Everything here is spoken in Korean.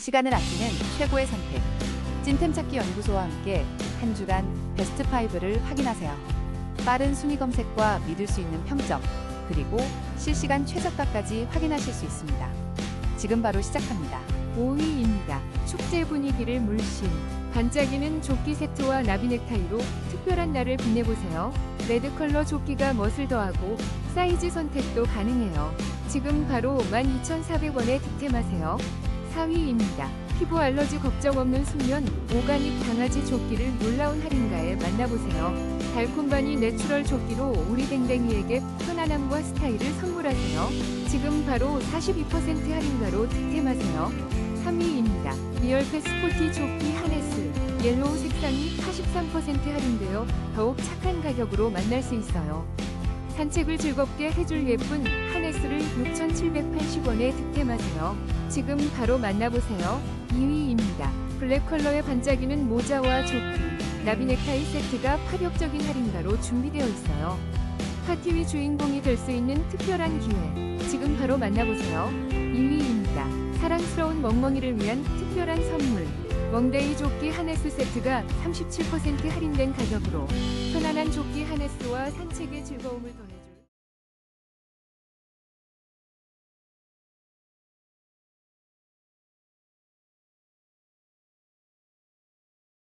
시간을 아끼는 최고의 선택. 찐템 찾기 연구소와 함께 한 주간 베스트 5를 확인하세요. 빠른 순위 검색과 믿을 수 있는 평점, 그리고 실시간 최저가까지 확인하실 수 있습니다. 지금 바로 시작합니다. 5위입니다. 축제 분위기를 물씬 반짝이는 조끼 세트와 나비 넥타이로 특별한 날을 빛내보세요. 레드 컬러 조끼가 멋을 더하고 사이즈 선택도 가능해요. 지금 바로 12,400원에 득템하세요. 4위입니다. 피부 알러지 걱정 없는 순면 오가닉 강아지 조끼를 놀라운 할인가에 만나보세요. 달콤바니 내추럴 조끼로 우리 댕댕이에게 편안함과 스타일을 선물하세요. 지금 바로 42% 할인가로 득템하세요. 3위입니다. 리얼패 스포티 조끼 하네스 옐로우 색상이 43% 할인되어 더욱 착한 가격으로 만날 수 있어요. 산책을 즐겁게 해줄 예쁜 하네스를 6,780원에 득템하세요. 지금 바로 만나보세요. 2위입니다. 블랙 컬러의 반짝이는 모자와 조끼, 나비 넥타이 세트가 파격적인 할인가로 준비되어 있어요. 파티위 주인공이 될 수 있는 특별한 기회. 지금 바로 만나보세요. 2위입니다. 사랑스러운 멍멍이를 위한 특별한 선물. 멍데이 조끼 하네스 세트가 37% 할인된 가격으로 편안한 조끼 하네스와 산책의 즐거움을 더해